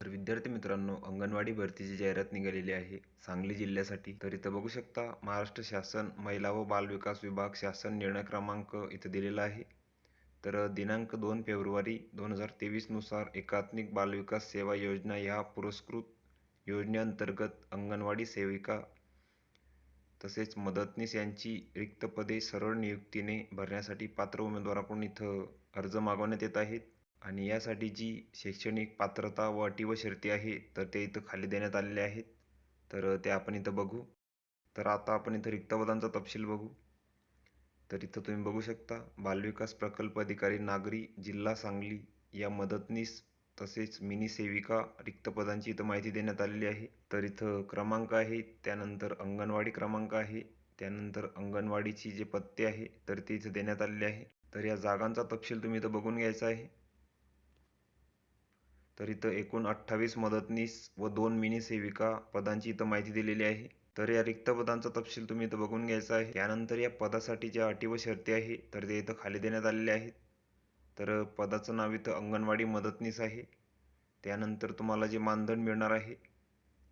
तर विद्यार्थी मित्रांनो अंगणवाडी भरतीची जाहिरात निघालेली आहे. सांगली जिल्ह्यासाठी. तर इथं बघू शकता महाराष्ट्र शासन महिला व बालविकास विभाग शासन निर्णय क्रमांक इथं दिलेला आहे. तर दिनांक दोन फेब्रुवारी दोन हजार तेवीसनुसार एकात्मिक बालविकास सेवा योजना ह्या पुरस्कृत योजनेअंतर्गत अंगणवाडी सेविका तसेच मदतनीस यांची रिक्त पदे सरळ नियुक्तीने भरण्यासाठी पात्र उमेदवाराकडून इथं अर्ज मागवण्यात येत आहेत. आणि यासाठी जी शैक्षणिक पात्रता व अटी व शर्ती आहे तर ते इथं खाली देण्यात आलेले आहेत. तर ते आपण इथं बघू. तर आता आपण इथं रिक्तपदांचा तपशील बघू. तर इथं तुम्ही बघू शकता बालविकास प्रकल्प अधिकारी नागरी जिल्हा सांगली या मदतनीस तसेच मिनी सेविका रिक्तपदांची इथं माहिती देण्यात आलेली आहे. तर इथं क्रमांक आहे त्यानंतर अंगणवाडी क्रमांक आहे त्यानंतर अंगणवाडीची जे पत्ते आहे तर ते इथं देण्यात आलेले आहे. तर या जागांचा तपशील तुम्ही इथं बघून घ्यायचा आहे. तर इथं एकूण अठ्ठावीस मदतनीस व दोन मिनी सेविका पदांची इथं माहिती दिलेली आहे. तर या रिक्त पदांचा तपशील तुम्ही इथं बघून घ्यायचा आहे. त्यानंतर या पदासाठी ज्या अटी व शर्ती आहे तर ते इथं खाली देण्यात आलेले आहेत. तर पदाचं नाव इथं अंगणवाडी मदतनीस आहे. त्यानंतर तुम्हाला जे मानधन मिळणार आहे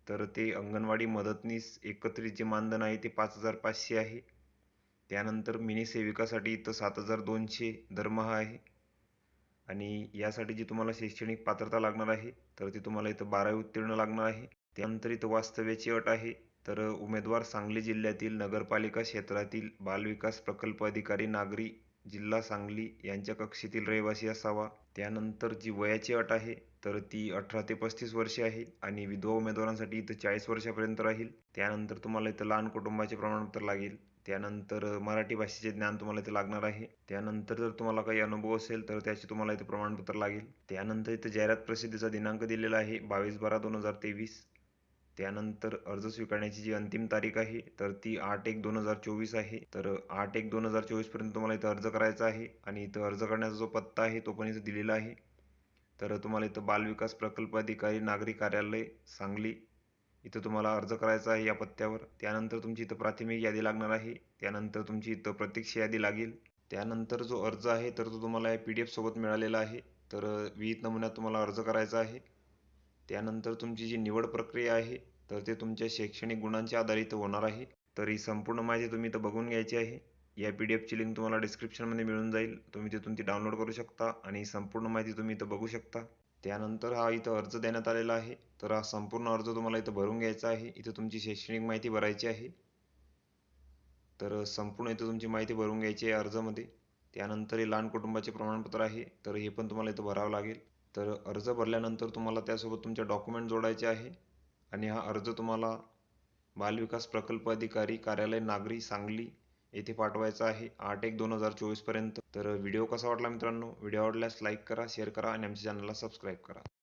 तर ते अंगणवाडी मदतनीस एकत्रित जे मानधन आहे ते पाच हजार पाचशे आहे. त्यानंतर मिनी सेविकासाठी इथं सात हजार दोनशे दरमहा आहे. आणि यासाठी जी तुम्हाला शैक्षणिक पात्रता लागणार आहे तर ती तुम्हाला इथं बारावी उत्तीर्ण लागणार आहे. त्यानंतर इथं वास्तव्याची अट आहे तर उमेदवार सांगली जिल्ह्यातील नगरपालिका क्षेत्रातील बालविकास प्रकल्प अधिकारी नागरी जिल्हा सांगली यांच्या कक्षेतील रहिवासी असावा. त्यानंतर जी वयाची अट आहे तर ती अठरा ते पस्तीस वर्षे आहे आणि विधवा उमेदवारांसाठी इथं चाळीस वर्षापर्यंत राहील. त्यानंतर तुम्हाला इथं लहान कुटुंबाचे प्रमाणपत्र लागेल. त्यानंतर मराठी भाषेचे ज्ञान तुम्हाला इथे लागणार आहे. त्यानंतर जर तुम्हाला काही अनुभव असेल तर त्याचे तुम्हाला इथे प्रमाणपत्र लागेल. त्यानंतर इथे जाहिरात प्रसिद्धीचा दिनांक दिलेला आहे बावीस बारा दोन हजार तेवीस. त्यानंतर अर्ज स्वीकारण्याची जी अंतिम तारीख आहे तर ती आठ एक दोन हजार चोवीस आहे. तर आठ एक दोन हजार चोवीसपर्यंत तुम्हाला इथं अर्ज करायचा आहे आणि इथं अर्ज करण्याचा जो पत्ता आहे तो पण इथं दिलेला आहे. तर तुम्हाला इथं बालविकास प्रकल्प अधिकारी नागरी कार्यालय सांगली इथं तुम्हाला अर्ज करायचा आहे या पत्त्यावर. त्यानंतर तुमची इथं प्राथमिक यादी लागणार आहे. त्यानंतर तुमची इथं प्रतीक्षा यादी लागेल. त्यानंतर जो अर्ज आहे तर तो तुम्हाला या पी डी एफसोबत मिळालेला आहे. तर विहित नमुन्यात तुम्हाला अर्ज करायचा आहे. त्यानंतर तुमची जी निवड प्रक्रिया आहे तर ते तुमच्या शैक्षणिक गुणांच्या आधारित होणार आहे. तर ही संपूर्ण माहिती तुम्ही इथं बघून घ्यायची आहे. या पी डी एफची लिंक तुम्हाला डिस्क्रिप्शनमध्ये मिळून जाईल. तुम्ही तिथून ती डाउनलोड करू शकता आणि संपूर्ण माहिती तुम्ही इथं बघू शकता. त्यानंतर हा इथं अर्ज देण्यात आलेला आहे. तर हा संपूर्ण अर्ज तुम्हाला इथं भरून घ्यायचा आहे. इथं तुमची शैक्षणिक माहिती भरायची आहे. तर संपूर्ण इथं तुमची माहिती भरून घ्यायची आहे अर्जामध्ये. त्यानंतर हे लहान कुटुंबाचे प्रमाणपत्र आहे. तर हे पण तुम्हाला इथं भरावं लागेल. तर अर्ज भरल्यानंतर तुम्हाला त्यासोबत तुमचे डॉक्युमेंट जोडायचे आहे. आणि हा अर्ज तुम्हाला बालविकास प्रकल्प अधिकारी कार्यालय नागरी सांगली येथे पाठवायचा आहे. आठ एक दोन हजार चोवीसपर्यंत तर व्हिडिओ कसा वाटला मित्रांनो? व्हिडिओ आवडल्यास लाईक करा शेअर करा आणि आमच्या चॅनलला सबस्क्राईब करा.